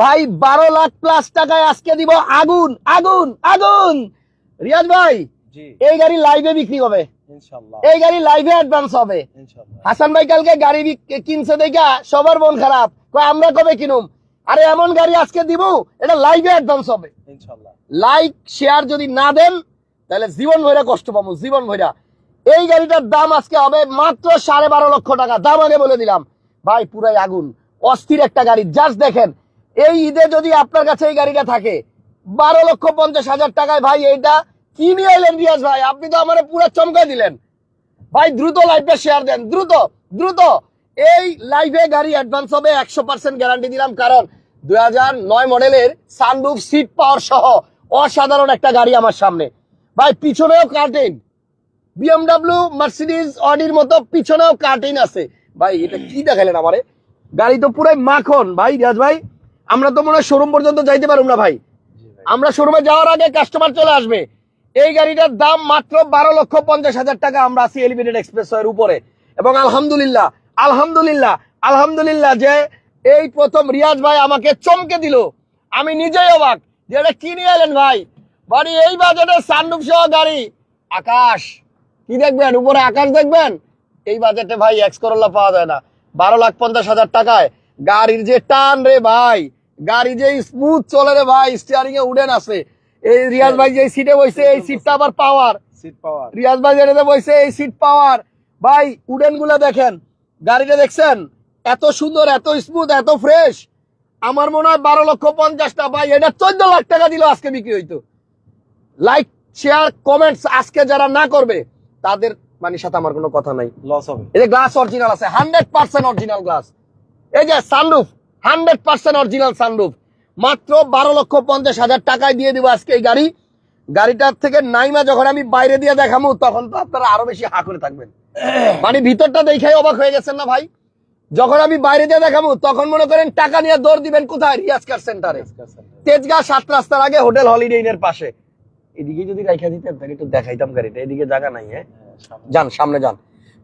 ভাই বারো লাখ প্লাস টাকায় আজকে দিব আগুন আগুন আগুন। রিয়াজ ভাই এই গাড়ি লাইভে বিক্রি হবে। এই গাড়ি লাইভে অ্যাডভান্স হবে। হাসান ভাই কালকে গাড়ি কিনছে দেখা সবার মন খারাপ। আমরা কবে কিনুম? আরে এমন গাড়ি আজকে দিব এটা লাইভে অ্যাডভান্স হবে। লাইক শেয়ার যদি না দেন তাহলে জীবন ভৈরা কষ্ট পাবো জীবন ভৈরা। এই গাড়িটার দাম আজকে হবে মাত্র সাড়ে বারো লক্ষ টাকা। দাম আগে বলে দিলাম। ভাই পুরাই আগুন। অস্থির একটা গাড়ি। জাস্ট দেখেন এই ঈদে যদি আপনার কাছে এই গাড়িটা থাকে, বারো লক্ষ পঞ্চাশ হাজার টাকায় ভাই এইটা কি নিয়ে এলেন রিয়াজ ভাই, আপনি তো আমার পুরো চমকাই দিলেন। ভাই, দ্রুত লাইভে শেয়ার দেন, দ্রুত দ্রুত। এই লাইভে গাড়ি অ্যাডভান্স হবে, একশো পার্সেন্ট গ্যারান্টি দিলাম, কারণ দুই নয় মডেলের সানরুফ সিট পাওয়ার সহ অসাধারণ একটা গাড়ি আমার সামনে। ভাই, পিছনেও কার্টেন বিএমডাব্লিউ মার্সিডিজ অডির মতো পিছনেও কার্টেন আছে। ভাই, এটা কি দেখালেন আমারে? গাড়ি তো পুরাই মাখন। ভাই, রিয়াজ ভাই আমরা তো মনে হয় শোরুম পর্যন্ত যাইতে পারব না ভাই। আমরা শোরুমে যাওয়ার আগে কাস্টমার চলে আসবে। এই গাড়িটার দাম মাত্র বারো লক্ষ পঞ্চাশ হাজার টাকা আমরা আছি এলিভেটেড এক্সপ্রেস এর উপরে। এবং আলহামদুলিল্লাহ আলহামদুলিল্লাহ আলহামদুলিল্লাহ যে এই প্রথম রিয়াজ ভাই আমাকে চমকে দিল। আমি নিজেই অবাক যে এটা কি নিয়ে এলেন ভাই? বাড়ি এই বাজেটে সানরুফ সহ গাড়ি। আকাশ কি দেখবেন? উপরে আকাশ দেখবেন? এই বাজেটে ভাই এক্স করোলা পাওয়া যায় না। বারো লাখ পঞ্চাশ হাজার টাকায়। গাড়ির যে টান রে ভাই গাড়ি যে স্মুথ চলে রে ভাই স্টিয়ারিং এ উডেন আছে এই রিয়াজ ভাই যে সিটে বসে এই সিটটা আবার পাওয়ার সিট পাওয়ার রিয়াজ ভাই যেটাতে বসে এই সিট পাওয়ার ভাই উডেনগুলা দেখেন গাড়িটা দেখছেন? এত সুন্দর এত স্মুথ এত ফ্রেশ আমার মনে হয় বারো লক্ষ পঞ্চাশটা। ভাই এটা চোদ্দ লাখ টাকা দিল আজকে বিক্রি হইতো। লাইক শেয়ার কমেন্টস আজকে যারা না করবে তাদের মানে সাথে আমার কোনো কথা নাই। লস হবে। এই যে গ্লাস অরিজিনাল আছে হান্ড্রেড পার্সেন্ট অরিজিনাল গ্লাস এই যে sunroof hundred percent original sunroof মাত্র বারো লক্ষ পঞ্চাশ হাজার টাকায় দিয়ে দিব আজকে এই গাড়ি। গাড়িটার থেকে নাইমা যখন আমি বাইরে দিয়ে দেখাবো তখন তো আপনারা আরও বেশি হা করে থাকবেন। মানে ভিতরটা দেখাই অবাক হয়ে গেছেন না ভাই? যখন আমি বাইরে দিয়ে দেখাবো তখন মনে করেন টাকা নিয়ে দৌড় দিবেন কোথায়? রিয়াজ কার সেন্টারে। তেজগাঁ সাত রাস্তার আগে হোটেল হলিডে ইনের পাশে। এদিকে যদি রাইখা দিতেন তাহলে একটু দেখাইতাম গাড়িটা। এদিকে জায়গা নাই হ্যাঁ? যান সামনে যান।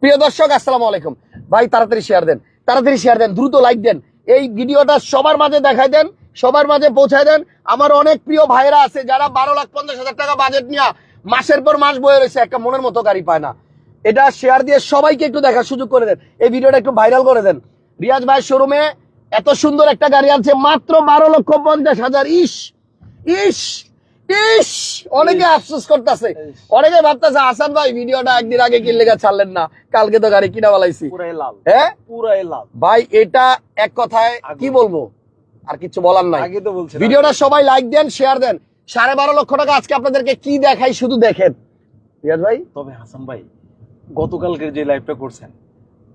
প্রিয় দর্শক আসসালামু আলাইকুম। ভাই তাড়াতাড়ি শেয়ার দেন। তাড়াতাড়ি শেয়ার দেন দ্রুত লাইক দেন। এই ভিডিওটা সবার মাঝে দেখাই দেন, সবার মাঝে পৌঁছায় দেন। আমার অনেক প্রিয় ভাইরা আছে যারা বারো লাখ পঞ্চাশ হাজার টাকা বাজেট নিয়ে মাসের পর মাস বয়ে রয়েছে, একটা মনের মতো গাড়ি পায় না। এটা শেয়ার দিয়ে সবাইকে একটু দেখার সুযোগ করে দেন। এই ভিডিওটা একটু ভাইরাল করে দেন। রিয়াজ ভাই শোরুমে এত সুন্দর একটা গাড়ি আছে মাত্র বারো লক্ষ পঞ্চাশ হাজার। ইস ইস। ইস অনেকে আফসোস করতেছে। অনেকে ভাবতেছে হাসান ভাই ভিডিওটা একদিন আগে কিনলে ছাড়লেন না। কালকে তো গাড়ি কিনা বলাইছি। হ্যাঁ? পুরাই ভাই এটা এক কথায় কি বলব? আর কিছু বলার নাই। ভিডিওটা সবাই লাইক দেন শেয়ার দেন। সাড়ে বারো লক্ষ টাকা আজকে আপনাদেরকে কি দেখাই শুধু দেখেন। রিয়াজ ভাই? তবে হাসান ভাই গতকালকের যে লাইভটা করছেন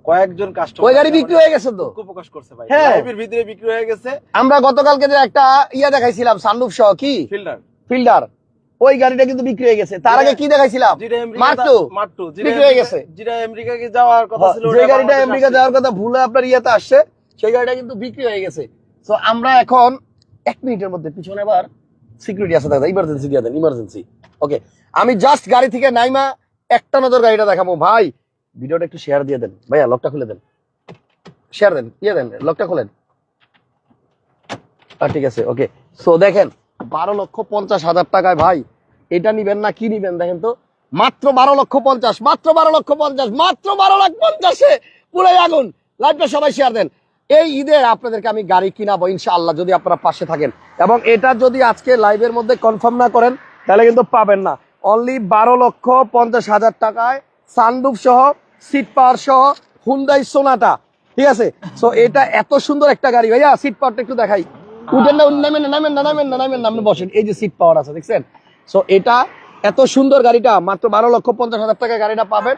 কয়েকজন কাস্টমার ওই গাড়ি বিক্রি হয়ে গেছে তো? প্রকাশ করছে ভাই। হ্যাঁ। লাইভের ভিতরে বিক্রি হয়ে গেছে। আমরা গতকালকে যে একটা ইয়া দেখাইছিলাম সানরুফ সহ কি? ফিল্ডার ফিল্ডার ওই গাড়িটা কিন্তু বিক্রি হয়ে গেছে। তার আগে কি দেখাইছিলাম? মার্টু বিক্রি হয়ে গেছে। যেটা আমেরিকাকে যাওয়ার কথা ছিল যে গাড়িটা আমেরিকা যাওয়ার কথা ভুলে আপনার ইয়েতে আসছে সেই গাড়িটা কিন্তু বিক্রি হয়ে গেছে। তো আমরা এখন এক মিনিটের মধ্যে পিছনে আবার সিকিউরিটি আছে দাদা ইমার্জেন্সি দিয়ে দেন ইমার্জেন্সি ওকে আমি জাস্ট গাড়ি থেকে নাইমা একটা নজর গাড়িটা দেখাবো। ভাই ভিডিওটা একটু শেয়ার দিয়ে দেন। ভাইয়া লকটা খুলে দেন। শেয়ার দেন ইয়ে দেন লকটা খুলেন। আর ঠিক আছে ওকে সো দেখেন বারো লক্ষ পঞ্চাশ হাজার টাকায়, ভাই। এটা নিবেন না, কি নিবেন দেখেন তো? মাত্র বারো লক্ষ পঞ্চাশ, মাত্র বারো লক্ষ পঞ্চাশ, মাত্র বারো লাখ পঞ্চাশে পুরাই আগুন। লাইভটা সবাই শেয়ার দেন। এই ঈদে আপনাদেরকে আমি গাড়ি কিনাবো, ইনশাআল্লাহ, যদি আপনারা পাশে থাকেন। এবং এটা যদি আজকে লাইভের মধ্যে কনফার্ম না করেন, তাহলে কিন্তু পাবেন না। অনলি বারো লক্ষ পঞ্চাশ হাজার টাকায় সানরুফ সহ সিট পাওয়ার সহ হুন্দাই সোনাটা ঠিক আছে? সো এটা এত সুন্দর একটা গাড়ি। ভাইয়া সিট পাওয়ারটা একটু দেখাই। উঠেন না নামেন না নামেন না নামেন না নামেন না আপনি বসেন। এই যে সিট পাওয়ার আছে দেখছেন? সো এটা এত সুন্দর গাড়িটা মাত্র বারো লক্ষ পঞ্চাশ হাজার টাকা গাড়িটা পাবেন।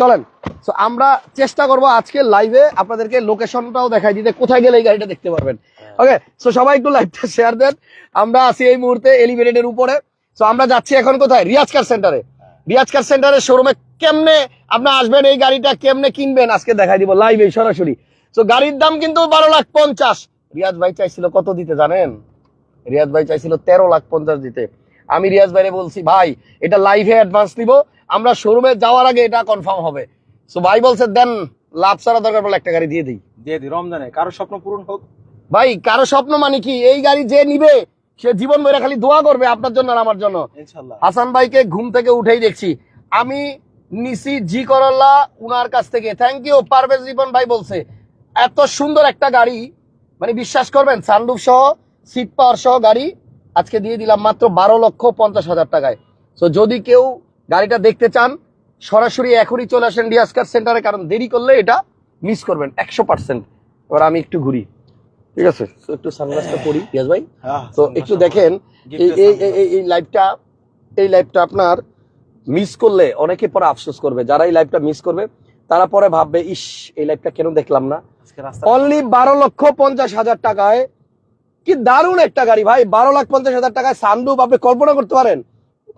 চলেন। সো আমরা চেষ্টা করব আজকে লাইভে আপনাদেরকে লোকেশনটাও দেখাই দিতে কোথায় গেলে এই গাড়িটা দেখতে পারবেন। ওকে সো সবাই একটু লাইভটা শেয়ার দেন। আমরা আছি এই মুহূর্তে এলিভেটেডের উপরে। সো আমরা যাচ্ছি এখন কোথায়? রিয়াজ কার সেন্টারে রিয়াজ কার সেন্টারের শোরুমে কেমনে আপনি আসবেন এই গাড়িটা কেমনে কিনবেন? আজকে দেখাই দিব লাইভে সরাসরি। সো গাড়ির দাম কিন্তু বারো লাখ পঞ্চাশ। রিয়াজ ভাই চাইছিল কত দিতে জানেন? রিয়াজ ভাই চাইছিল তেরো লাখ পঞ্চাশ দিতে। আমি রিয়াজ ভাইরে বলছি ভাই এটা লাইভে অ্যাডভান্স নিব। আমরা শোরুমে যাওয়ার আগে এটা কনফার্ম হবে। সো ভাই বলছে দেন লাভ ছাড়া দরকার পড়লে একটা গাড়ি দিয়ে দিই। দিয়ে দি রমজানে। কারও স্বপ্ন পূরণ হোক। ভাই কারও স্বপ্ন মানে কি? এই গাড়ি যে নিবে সে জীবন মেরে খালি দোয়া করবে আপনার জন্য আর আমার জন্য। হাসান ভাইকে ঘুম থেকে উঠেই দেখছি। আমি নিসি জি করল্লা উনার কাছ থেকে। থ্যাংক ইউ পারভেজ জীবন ভাই বলছে এত সুন্দর একটা গাড়ি মানে বিশ্বাস করবেন সানরুফ সহ সিট পাওয়ার সহ গাড়ি আজকে দিয়ে দিলাম মাত্র বারো লক্ষ পঞ্চাশ হাজার টাকায়। তো যদি কেউ গাড়িটা দেখতে চান সরাসরি এখনই চলে আসেন ডিয়াসকার সেন্টারে কারণ দেরি করলে এটা মিস করবেন একশো পার্সেন্ট এবার আমি একটু ঘুরি। ঠিক আছে? একটু সানগ্লাসটা পরি ইয়াস ভাই। হ্যাঁ, তো একটু দেখেন এই এই এই- এই এই লাইভটা এই লাইভটা আপনার মিস করলে অনেকে পরে আফসোস করবে যারা এই লাইভটা মিস করবে তারা পরে ভাববে ইস এই লাইভটা কেন দেখলাম না? অনলি বারো লক্ষ পঞ্চাশ হাজার টাকায়। কি দারুণ একটা গাড়ি ভাই বারো লাখ পঞ্চাশ হাজার টাকায় সানরুফ আপনি কল্পনা করতে পারেন।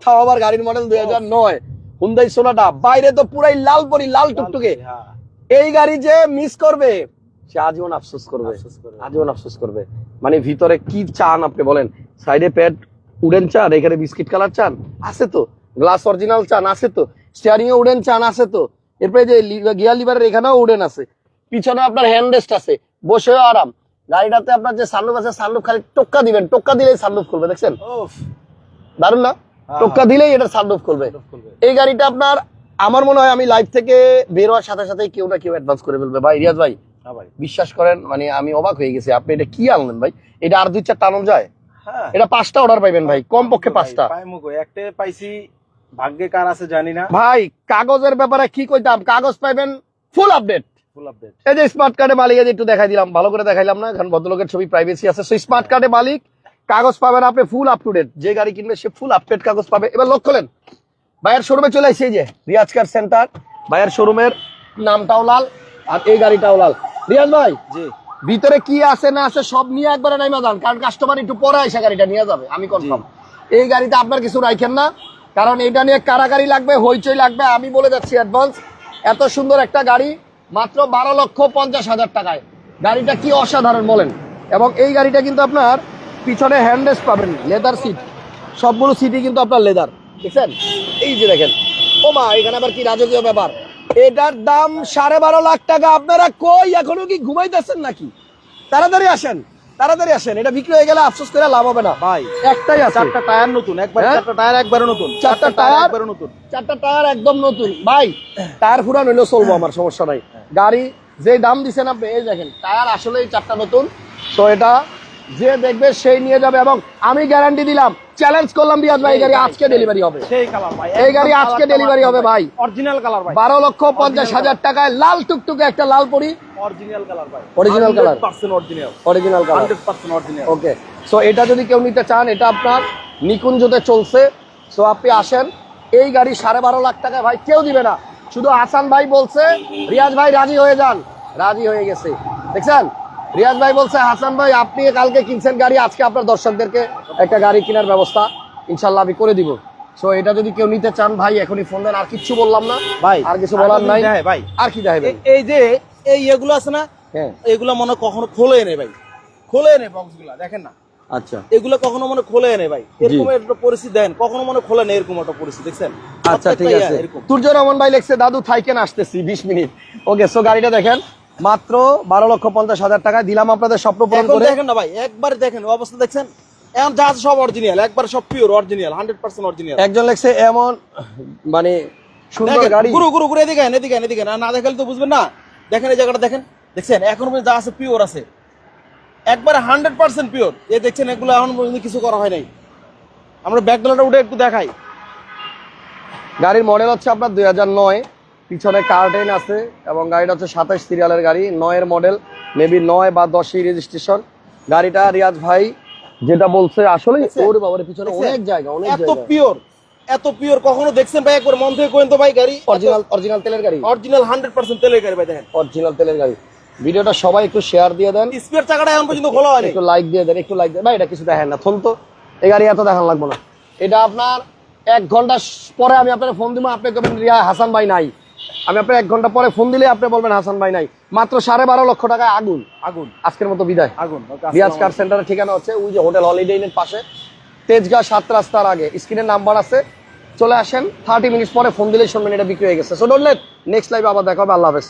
তাও আবার গাড়ির মডেল দুই হাজার নয়। হুন্দাই সোনাটা বাইরে তো পুরাই লাল পরি লাল টুকটুকে। হ্যাঁ, এই গাড়ি যে মিস করবে সে আজীবন আফসোস করবে। আফসোস করবে। আজীবন আফসোস করবে। মানে ভিতরে কি চান আপনি বলেন? সাইডে প্যাড উডেন চান এখানে বিস্কিট কালার চান? আছে তো। গ্লাস অরিজিনাল চান আছে তো। স্টিয়ারিং এ উডেন চান আছে তো। এরপরে যে গিয়ার লিভারের এখানেও উডেন আছে। পিছনে আপনার হ্যান্ড রেস্ট আছে। বসেও আরাম। গাড়িটাতে আপনার যে সানরুফ আছে সানরুফ খালি টোক্কা দিবেন। টোক্কা দিলেই সানরুফ খুলবে দেখছেন? দারুণ না? হ্যাঁ, টোক্কা দিলেই এটা সানরুফ খুলবে। এই গাড়িটা আপনার আমার মনে হয় আমি লাইভ থেকে বের হওয়ার সাথে সাথে কেউ না কেউ অ্যাডভান্স করে ফেলবে। ভাই রিয়াজ ভাই হ্যাঁ ভাই। বিশ্বাস করেন মানে আমি অবাক হয়ে গেছি। আপনি এটা কি আনলেন ভাই? এটা আর দুই চারটা আনন্দ যায়? হ্যাঁ। এটা পাঁচটা অর্ডার পাইবেন ভাই কম পক্ষে পাঁচটা। পাই মুগো একটা পাইছি ভাগ্যে কার আছে জানি না। ভাই কাগজের ব্যাপারে কি কইতাম? কাগজ পাইবেন ফুল আপডেট এই যে স্মার্ট কার্ডে মালিক একটু দেখাই দিলাম ভালো করে দেখাইলাম না কারণ ভদ্রলোকের ছবি প্রাইভেসি আছে। সেই স্মার্ট কার্ডে মালিক কাগজ পাবেন আপনি ফুল আপ টু ডেট যে গাড়ি কিনবে সে ফুল আপ কাগজ পাবে। এবার লক্ষ্য করেন ভাইয়ের শোরুমে চলে আসছে এই যে রিয়াজ কার সেন্টার ভাইয়ের শোরুমের নামটাও লাল আর এই গাড়িটাও লাল। রিয়াজ ভাই জি। ভিতরে কি আছে না আছে সব নিয়ে একবারে নাইমা যান কারণ কাস্টমার একটু পরে এসে গাড়িটা নিয়ে যাবে আমি কনফার্ম এই গাড়িতে আপনার কিছু রাখেন না কারণ এটা নিয়ে কারাগারি লাগবে হইচই লাগবে আমি বলে যাচ্ছি অ্যাডভান্স এত সুন্দর একটা গাড়ি মাত্র বারো লক্ষ পঞ্চাশ হাজার টাকায়। গাড়িটা কি অসাধারণ বলেন? এবং এই গাড়িটা কিন্তু আপনার পিছনে হ্যান্ডরেস্ট পাবেন লেদার সিট সবগুলো সিটই কিন্তু আপনার লেদার দেখছেন? এই যে দেখেন। ও মা এখানে আবার কি রাজকীয় ব্যাপার? এটার দাম সাড়ে বারো লাখ টাকা। আপনারা কই এখনও কি ঘুমাইতেছেন নাকি? তাড়াতাড়ি আসেন তাড়াতাড়ি আসেন। এটা বিক্রি হয়ে গেলে আফসোস করে লাভ হবে না। ভাই একটাই আছে। চারটা টায়ার নতুন একবার হ্যাঁ? চারটা টায়ার একবার নতুন চারটা টায়ার? একবার নতুন। চারটা টায়ার একদম নতুন। ভাই টায়ার ফুরান হইলেও চলবো আমার সমস্যা নাই। গাড়ি যে দাম দিচ্ছেন আপনি এই দেখেন টায়ার আসলেই চারটা নতুন। তো এটা যে দেখবে সেই নিয়ে যাবে এবং আমি গ্যারান্টি দিলাম চ্যালেঞ্জ করলাম রিয়াজ ভাই এই গাড়ি আজকে ডেলিভারি হবে। সেই কালার ভাই এই গাড়ি আজকে ডেলিভারি হবে ভাই অরিজিনাল কালার ভাই। বারো লক্ষ পঞ্চাশ হাজার টাকায় লাল টুকটুকে একটা লাল পরি। অরিজিনাল কালার ভাই। Original colour? 100% original original colour 100% original okay so এটা যদি কেউ নিতে চান এটা আপনার নিকুঞ্জতে চলছে। সো আপনি আসেন এই গাড়ি সাড়ে বারো লাখ টাকা ভাই কেউ দিবে না। শুধু হাসান ভাই বলছে রিয়াজ ভাই রাজি হয়ে যান। রাজি হয়ে গেছে। দেখছেন? রিয়াজ ভাই বলছে হাসান ভাই আপনি কালকে কিনছেন গাড়ি আজকে আপনার দর্শকদেরকে একটা গাড়ি কেনার ব্যবস্থা ইনশাল্লাহ আমি করে দিব। সো এটা যদি কেউ নিতে চান ভাই এখনই ফোন দেন আর কিচ্ছু বললাম না। ভাই আর কিছু বলার নাই। ভাই। আর কি দেখাবেন? এই যে এই এগুলো আছে না হ্যাঁ। এগুলো মনে কখনো খোলে নেই ভাই। খোলে নেই বক্সগুলা দেখেন না। আচ্ছা। এগুলো কখনো মনে খোলে নেই ভাই। এরকম একটা পরিস্থিতি দেন কখনো মনে খোলে নেই এরকম একটা পরিস্থিতি দেখছেন? আচ্ছা ঠিক আছে। তুর্য রহমান ভাই লিখছে দাদু থাইকেন আসতেছি? বিশ মিনিট। ওকে সো গাড়িটা দেখেন মাত্র বারো লক্ষ পঞ্চাশ হাজার টাকা। দিলাম আপনাদের স্বপ্ন পূরণ এখন করে। দেখেন না ভাই একবার দেখেন অবস্থা দেখছেন? এখন যা সব অরিজিনাল একবার সব pure original hundred percent original একজন লিখছে এমন মানে সুন্দর গাড়ি। গুরু গুরু গুরু এদিকে এদিকে এদিকে। না দেখালে তো বুঝবেন না। দেখেন এই জায়গাটা দেখেন। দেখছেন এখন যা আছে পিওর আছে। একবারে হান্ড্রেড পার্সেন্ট পিওর। এ দেখছেন এগুলো এখন পর্যন্ত কিছু করা হয় নাই। আমরা ব্যাকডালাটা উঠে একটু দেখাই। গাড়ির মডেল হচ্ছে আপনার দুই হাজার নয়। পিছনে কার্টেন আছে এবং গাড়িটা হচ্ছে সাতাশ সিরিয়ালের গাড়ি। নয়ের মডেল মেবি নয় বা দশই রেজিস্ট্রেশন গাড়িটা রিয়াজ ভাই যেটা বলছে আসলে দেখছেন? ওরে বাবারে পিছনে অনেক জায়গা অনেক এত পিওর এত পিওর কখনো দেখছেন ভাই একবার মন থেকে কোয়েন তো ভাই গাড়ি? অরিজিনাল অরিজিনাল তেলের গাড়ি। অরিজিনাল হান্ড্রেড পার্সেন্ট তেলের গাড়ি ভাই দেখেন। অরিজিনাল তেলের গাড়ি। ভিডিওটা সবাই একটু শেয়ার দিয়ে দেন। স্পেয়ার চাকাটা এখন পর্যন্ত খোলা হয়নি। একটু লাইক দিয়ে দেন একটু লাইক দেন। ভাই এটা কিছু দেখেন না থন তো। এই গাড়ি এত দেখান লাগবো না। এটা আপনার এক ঘণ্টা পরে আমি আপনার ফোন দিব। আপনি কবেন রিয়া হাসান ভাই নাই। আমি আপনার এক ঘণ্টা পরে ফোন দিলে আপনি বলবেন হাসান ভাই নাই। মাত্র সাড়ে বারো লক্ষ টাকায় আগুন। আগুন। আজকের মতো বিদায়। আগুন রিয়াজ কার সেন্টারের ঠিকানা হচ্ছে ওই যে হোটেল হলিডে ইনের পাশে। তেজগাঁ সাত রাস্তার আগে। স্ক্রিনের নাম্বার আছে। চলে আসেন থার্টি মিনিট পরে ফোন দিলেই শুনবেন এটা বিক্রি হয়ে গেছে। So don't late next live আবার দেখা হবে। আল্লাহ হাফেজ।